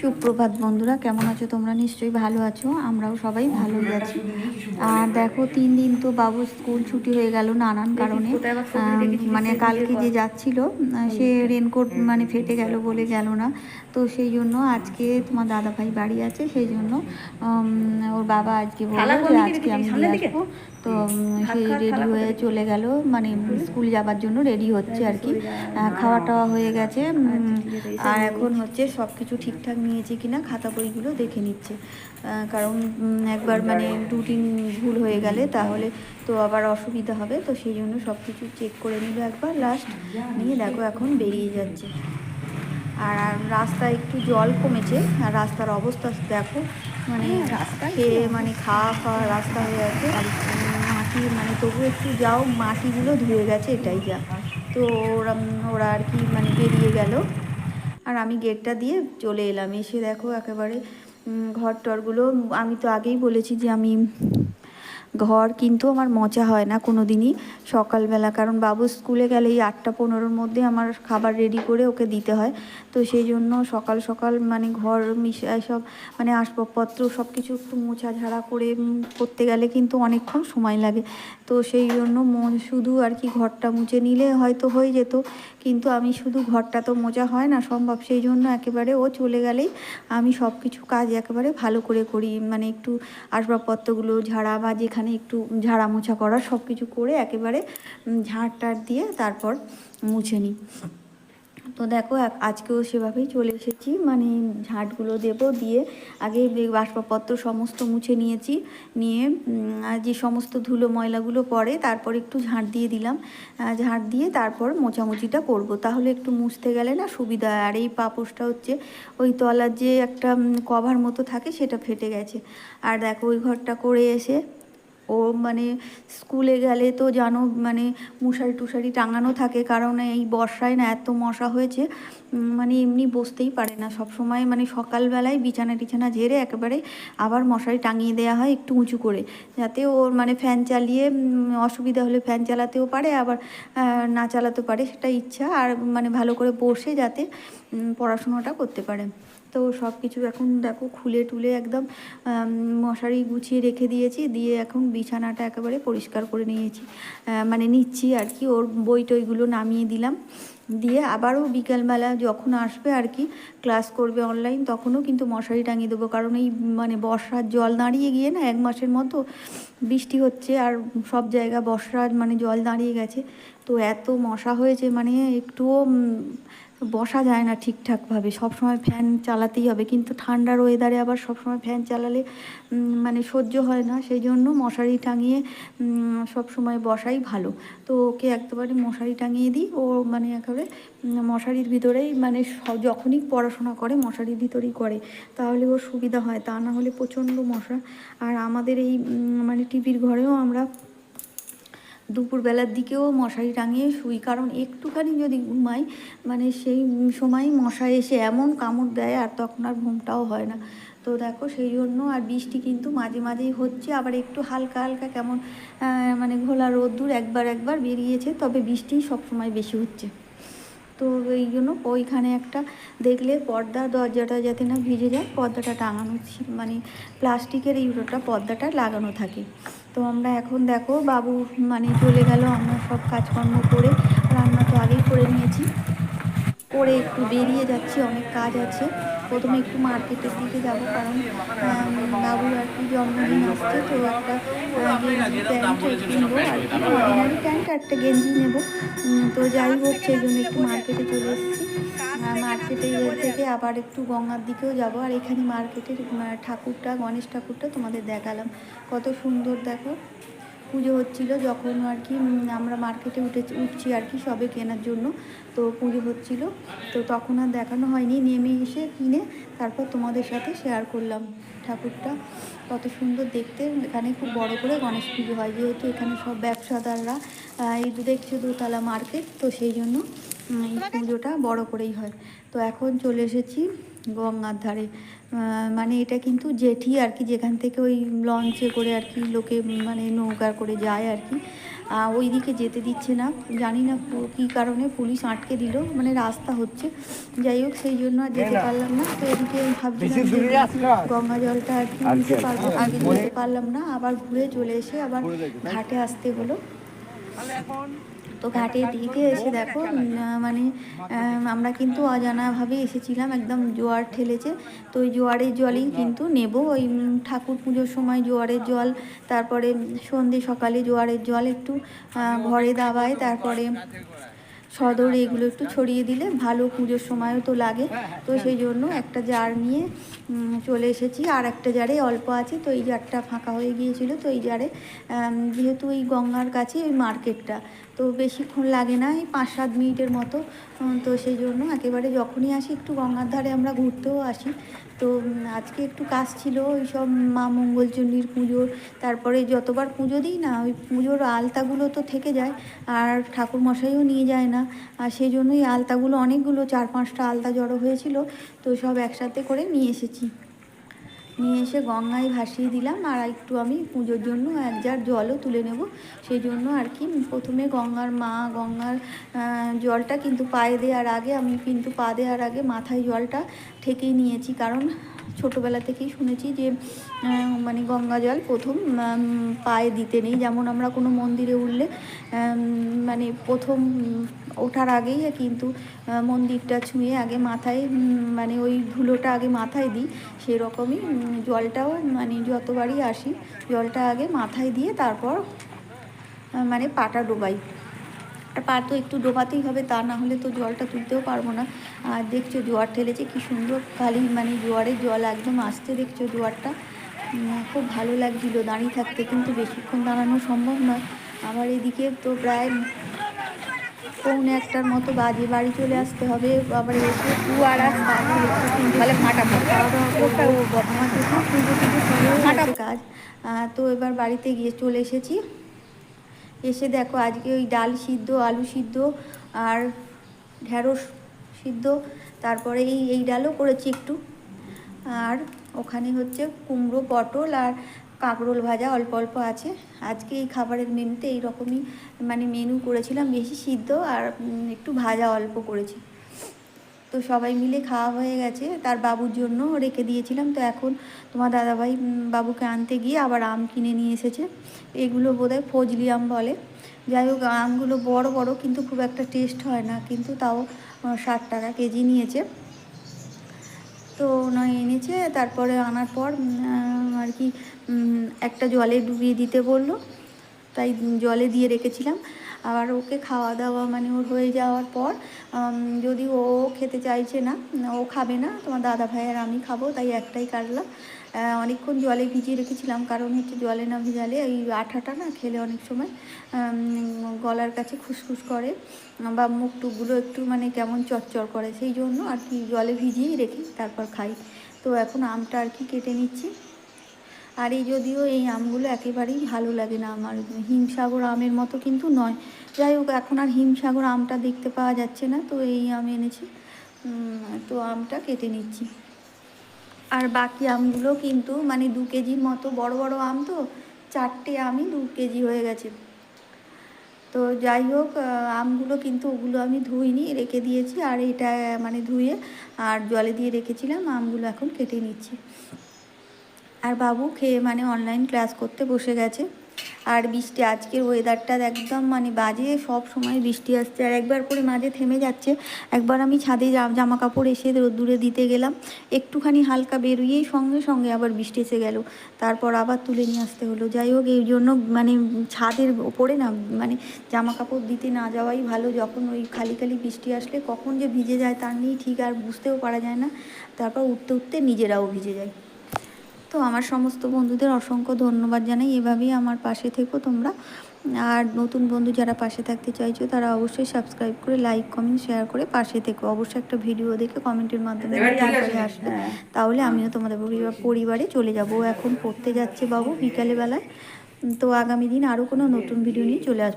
সুপ্রভাত বন্ধুরা কেমন আছো তোমরা? নিশ্চয়ই ভালো আছো আমরাও সবাই ভালোই আছি। আর দেখো তিন দিন তো বাবু স্কুল ছুটি হয়ে গেল নানান কারণে। মানে কালকে যে যাচ্ছিল সে রেনকোট মানে ফেটে গেল বলে গেল না। তো সেই জন্য আজকে তোমার দাদা ভাই বাড়ি আছে সেই জন্য ওর বাবা আজকে বলল যে আজকে আমি দিয়ে আসব। তো সেই রেডি হয়ে চলে গেল মানে স্কুল যাবার জন্য রেডি হচ্ছে আর কি। খাওয়া টাওয়া হয়ে গেছে আর এখন হচ্ছে সব কিছু ঠিকঠাক নিয়েছে কিনা খাতা বইগুলো দেখে নিচ্ছে। কারণ একবার মানে রুটিন ভুল হয়ে গেলে তাহলে তো আবার অসুবিধা হবে তো সেই জন্য সব কিছু চেক করে নিল একবার লাস্ট নিয়ে দেখো এখন বেরিয়ে যাচ্ছে। আর আর রাস্তায় একটু জল কমেছে আর রাস্তার অবস্থা দেখো মানে রাস্তা খেয়ে মানে খাওয়া খাওয়া রাস্তা হয়ে আছে। আর মাটি মানে তবু একটু যাও মাটিগুলো ধুয়ে গেছে এটাই যা। তো ওরা ওরা আর কি মানে বেরিয়ে গেল। আর আমি গেটটা দিয়ে চলে এলাম। এসে দেখো একেবারে ঘর টরগুলো আমি তো আগেই বলেছি যে আমি ঘর কিন্তু আমার মজা হয় না কোনো দিনই সকালবেলা। কারণ বাবু স্কুলে গেলে এই আটটা পনেরোর মধ্যে আমার খাবার রেডি করে ওকে দিতে হয়। তো সেই জন্য সকাল সকাল মানে ঘর মিশে সব মানে আসবাবপত্র সব কিছু একটু মোছা ঝাড়া করে করতে গেলে কিন্তু অনেকক্ষণ সময় লাগে। তো সেই জন্য শুধু আর কি ঘরটা মুছে নিলে হয়তো হয়ে যেত। কিন্তু আমি শুধু ঘরটা তো মোজা হয় না সম্ভব, সেই জন্য একেবারে ও চলে গেলেই আমি সব কিছু কাজ একেবারে ভালো করে করি মানে একটু আসবাবপত্রগুলো, ঝাড়া বা যেখানে একটু ঝাড়া মোছা করা সব কিছু করে একেবারে ঝাড় টাড় দিয়ে তারপর মুছে নিই। তো দেখো আজকেও সেভাবেই চলে এসেছি। মানে ঝাঁটগুলো দেব দিয়ে আগে বে- বাসবাবপত্র সমস্ত মুছে নিয়েছি। নিয়ে যে সমস্ত ধুলো ময়লাগুলো পড়ে, তারপর একটু ঝাঁট দিয়ে দিলাম। ঝাঁট দিয়ে তারপর মোছামুছিটা করব। তাহলে একটু মুছতে গেলে না সুবিধা আর এই পাপোশটা হচ্ছে, ওই তলার যে একটা কভার মতো থাকে, সেটা ফেটে গেছে। আর দেখো, ওই ঘরটা করে এসে ও মানে স্কুলে গেলে তো জানো মানে মশারি টুসারি টাঙানো থাকে, কারণ এই বর্ষায় না এত মশা হয়েছে মানে এমনি বসতেই পারে না। সব সময় মানে সকালবেলায় বিছানা টিছানা ঝেড়ে একেবারে আবার মশারি টাঙিয়ে দেওয়া হয় একটু উঁচু করে, যাতে ওর মানে ফ্যান চালিয়ে অসুবিধা হলে ফ্যান চালাতেও পারে, আবার না চালাতে পারে সেটা ইচ্ছা, আর মানে ভালো করে বসে যাতে পড়াশোনাটা করতে পারে। তো সব কিছু এখন দেখো খুলে টুলে একদম মশারি গুছিয়ে রেখে দিয়েছি, দিয়ে এখন বিছানাটা একেবারে পরিষ্কার করে নিয়েছি। মানে নিচ্ছি আর কি, ওর বই টইগুলো নামিয়ে দিলাম। দিয়ে আবারও বিকেলবেলা যখন আসবে আর কি, ক্লাস করবে অনলাইন, তখনও কিন্তু মশারি টাঙিয়ে দেবো। কারণ এই মানে বর্ষার জল দাঁড়িয়ে গিয়ে না এক মাসের মতো বৃষ্টি হচ্ছে আর সব জায়গা বর্ষার মানে জল দাঁড়িয়ে গেছে। তো এত মশা হয়েছে মানে একটুও বসা যায় না ঠিকঠাকভাবে। সবসময় ফ্যান চালাতেই হবে। কিন্তু ঠান্ডার ওয়েদারে আবার সবসময় ফ্যান চালালে মানে সহ্য হয় না। সেই জন্য মশারি টাঙিয়ে সবসময় বসাই ভালো। তো ওকে একেবারে মশারি টাঙিয়ে দিই। ও মানে একেবারে মশারির ভিতরেই মানে যখনই পড়াশোনা করে, মশারির ভিতরেই করে। তাহলে ওর সুবিধা হয়। তা না হলে প্রচণ্ড মশা। আর আমাদের এই মানে টিভির ঘরেও আমরা দুপুরবেলার দিকেও মশারি টাঙিয়ে শুই। কারণ একটুখানি যদি ঘুমাই মানে সেই সময় মশা এসে এমন কামড় দেয় আর তখন আর ঘুমটাও হয় না। তো দেখো সেই জন্য আর বৃষ্টি কিন্তু মাঝে মাঝেই হচ্ছে। আবার একটু হালকা হালকা কেমন মানে ঘোলা রোদ্দুর একবার একবার বেরিয়েছে, তবে বৃষ্টি সবসময় বেশি হচ্ছে। তো এই জন্য ওইখানে একটা দেখলে পর্দা, দরজাটা যাতে না ভিজে যায়, পর্দাটা টাঙানো মানে প্লাস্টিকের এইটা পর্দাটা লাগানো থাকে। তো আমরা এখন দেখো, বাবু মানে চলে গেল, আমরা সব কাজকর্ম করে রান্না তো আগেই করে নিয়েছি। করে একটু বেরিয়ে যাচ্ছি অনেক কাজ আছে। প্রথমে একটু মার্কেটের দিকে যাব কারণ বাবুর আর কি জন্মদিন আসছে তো একটা আহ, গেঞ্জি প্যান্ট কিনবো আর কি অর্ডিনারি প্যান্ট একটা গেঞ্জি নেব। তো যাই হোক সেই জন্য একটু মার্কেটে চলে এসেছি। মার্কেটে থেকে আবার একটু গঙ্গার দিকেও যাব আর এখানে মার্কেটের ঠাকুরটা গণেশ ঠাকুরটা তোমাদের দেখালাম। কত সুন্দর দেখো। পুজো হচ্ছিল যখন আর কি আমরা মার্কেটে উঠে, উঠছি আর কি সবে কেনার জন্য, তো পুজো হচ্ছিল। তো তখন আর দেখানো হয়নি, নেমে এসে কিনে তারপর তোমাদের সাথে শেয়ার করলাম। ঠাকুরটা কত সুন্দর দেখতে, এখানে খুব বড় করে গণেশ পুজো হয়, যেহেতু এখানে সব ব্যবসাদাররা এই দেখছ দোতলা মার্কেট, তো সেই জন্য এই পুজোটা বড় করেই হয়। তো এখন চলে এসেছি গঙ্গার ধারে। মানে এটা কিন্তু জেঠি আর কি যেখান থেকে ওই লঞ্চে করে আর কি লোকে মানে নৌকা করে যায় আর কি। ওই দিকে যেতে দিচ্ছে না। জানি না কী কারণে পুলিশ আটকে দিল মানে রাস্তা হচ্ছে। যাই হোক সেই জন্য আর যেতে পারলাম না। তো এদিকে ভাবছিলাম গঙ্গা জলটা আর কি নিতে পারব আগে যেতে পারলাম না। আবার ঘুরে চলে এসে আবার ঘাটে আসতে হলো। তো ঘাটের দিকে এসে দেখো মানে আমরা কিন্তু অজানাভাবে এসেছিলাম, একদম জোয়ার ঠেলেছে। তো ওই জোয়ারের জলেই কিন্তু নেব। ওই ঠাকুর পুজোর সময় জোয়ারের জল, তারপরে সন্ধে সকালে জোয়ারের জল একটু ঘরে দাবায়, তারপরে সদর এগুলো একটু ছড়িয়ে দিলে ভালো পুজোর সময়ও তো লাগে। তো সেই জন্য একটা জার নিয়ে চলে এসেছি। আর একটা জারে অল্প আছে, তো এই জারটা ফাঁকা হয়ে গিয়েছিল। তো এই জারে যেহেতু এই গঙ্গার কাছে ওই মার্কেটটা তো বেশিক্ষণ লাগে না, এই পাঁচ সাত মিনিটের মতো। তো সেই জন্য একেবারে যখনই আসি, একটু গঙ্গার ধারে আমরা ঘুরতেও আসি। তো আজকে একটু কাজ ছিল, ওই সব মা মঙ্গলচণ্ডীর পুজোর তারপরে যতবার পুজো দিই না, ওই পুজোর আলতাগুলো তো থেকে যায়, আর ঠাকুর মশাইও নিয়ে যায় না। আর সেই জন্যই আলতাগুলো অনেকগুলো চার পাঁচটা আলতা জড়ো হয়েছিল, তো সব একসাথে করে নিয়ে এসেছি। নিয়ে এসে গঙ্গায় ভাসিয়ে দিলাম আর একটু আমি পুজোর জন্য এক জার জলও তুলে নেব। সেই জন্য আর কি প্রথমে গঙ্গার মা, গঙ্গার জলটা কিন্তু পায়ে দেওয়ার আগে, আমি কিন্তু পা দেওয়ার আগে মাথায় জলটা ঠেকেই নিয়েছি। কারণ ছোটোবেলা থেকেই শুনেছি যে মানে গঙ্গা জল প্রথম পায়ে দিতে নেই। যেমন আমরা কোনো মন্দিরে উঠলে মানে প্রথম ওঠার আগেই কিন্তু মন্দিরটা ছুঁয়ে আগে মাথায় মানে ওই ধুলোটা আগে মাথায় দিই, সেরকমই জলটাও মানে যতবারই আসি, জলটা আগে মাথায় দিয়ে তারপর মানে পাটা ডোবাই। আর পা তো একটু ডোবাতেই হবে, তা না হলে তো জলটা তুলতেও পারব না। আর দেখছ জোয়ার ঠেলেছে, কি সুন্দর খালি মানে জোয়ারের জল একদম আসতে দেখছ জোয়ারটা। খুব ভালো লাগছিল দাঁড়িয়ে থাকতে, কিন্তু বেশিক্ষণ দাঁড়ানো সম্ভব নয়। আমার এদিকে তো প্রায় পৌনে একটার মতো বাজে বাড়ি চলে আসতে হবে আবার এসে আর তাহলে হয়ে গেছে কাজ। তো এবার বাড়িতে গিয়ে চলে এসেছি। এসে দেখো আজকে ওই ডাল সিদ্ধ আলু সিদ্ধ আর ঢ্যাঁড়স সিদ্ধ। তারপরে এই এই ডালও করেছি একটু। আর ওখানে হচ্ছে কুমড়ো পটল আর কাঁকরোল ভাজা অল্প অল্প আছে। আজকে এই খাবারের মেনুতে এই রকমই মানে মেনু করেছিলাম বেশি সিদ্ধ আর একটু ভাজা অল্প করেছি। তো সবাই মিলে খাওয়া হয়ে গেছে। তার বাবুর জন্য রেখে দিয়েছিলাম। তো এখন তোমার দাদাভাই বাবুকে আনতে গিয়ে আবার আম কিনে নিয়ে এসেছে। এগুলো বোধহয় ফজলি আম বলে। যাই হোক, আমগুলো বড় বড় কিন্তু খুব একটা টেস্ট হয় না। কিন্তু তাও ষাট টাকা কেজি নিয়েছে। তো নয় এনেছে, তারপরে আনার পর আর কি একটা জলে ডুবিয়ে দিতে বলল। তাই জলে দিয়ে রেখেছিলাম। আবার ওকে খাওয়া দাওয়া মানে ওর হয়ে যাওয়ার পর যদি ও খেতে চাইছে না, ও খাবে না, তোমার দাদা ভাই আর আমি খাব, তাই একটাই কাটলাম। অনেকক্ষণ জলে ভিজিয়ে রেখেছিলাম। কারণ হচ্ছে জলে না ভিজালে এই আঠাটা না খেলে অনেক সময় গলার কাছে খুসখুস করে বা মুখ টুকগুলো একটু মানে কেমন চচ্চর করে। সেই জন্য আর কি জলে ভিজিয়েই রেখে তারপর খাই। তো এখন আমটা আর কি কেটে নিচ্ছি। আর এই যদিও এই আমগুলো একেবারেই ভালো লাগে না আমার। হিমসাগর আমের মতো কিন্তু নয়। যাই হোক, এখন আর হিমসাগর আমটা দেখতে পাওয়া যাচ্ছে না। তো এই আম এনেছি। তো আমটা কেটে নিচ্ছি। আর বাকি আমগুলো কিন্তু মানে দু কেজির মতো, বড় বড় আম তো, চারটে আমই দু কেজি হয়ে গেছে। তো যাই হোক আমগুলো কিন্তু ওগুলো আমি ধুইনি, রেখে দিয়েছি আর এটা মানে ধুয়ে আর জলে দিয়ে রেখেছিলাম, আমগুলো এখন কেটে নিচ্ছি। আর বাবু খেয়ে মানে অনলাইন ক্লাস করতে বসে গেছে। আর বৃষ্টি, আজকের ওয়েদারটা একদম মানে বাজে, সব সময় বৃষ্টি আসছে। আর একবার করে মাঝে থেমে যাচ্ছে। একবার আমি ছাদে জামা কাপড় এসে রোদ্দুরে দিতে গেলাম। একটুখানি হালকা বেরিয়েই সঙ্গে সঙ্গে আবার বৃষ্টি এসে গেল। তারপর আবার তুলে নিয়ে আসতে হলো। যাই হোক, এই জন্য মানে ছাদের ওপরে না মানে জামা কাপড় দিতে না যাওয়াই ভালো। যখন ওই খালি খালি বৃষ্টি আসলে কখন যে ভিজে যায় তার নিয়ে ঠিক, আর বুঝতেও পারা যায় না। তারপর উঠতে উঠতে নিজেরাও ভিজে যায়। তো আমার সমস্ত বন্ধুদের অসংখ্য ধন্যবাদ জানাই। এভাবেই আমার পাশে থেকো তোমরা। আর নতুন বন্ধু যারা পাশে থাকতে চাইছো তারা অবশ্যই সাবস্ক্রাইব করে লাইক কমেন্ট শেয়ার করে পাশে থেকো। অবশ্যই একটা ভিডিও দেখে কমেন্টের মাধ্যমে আসবে। তাহলে আমিও তোমাদের পরিবার- পরিবারে চলে যাব। এখন পড়তে যাচ্ছে বাবু বিকালে বেলায়। তো আগামী দিন আরও কোনো নতুন ভিডিও নিয়ে চলে আসব।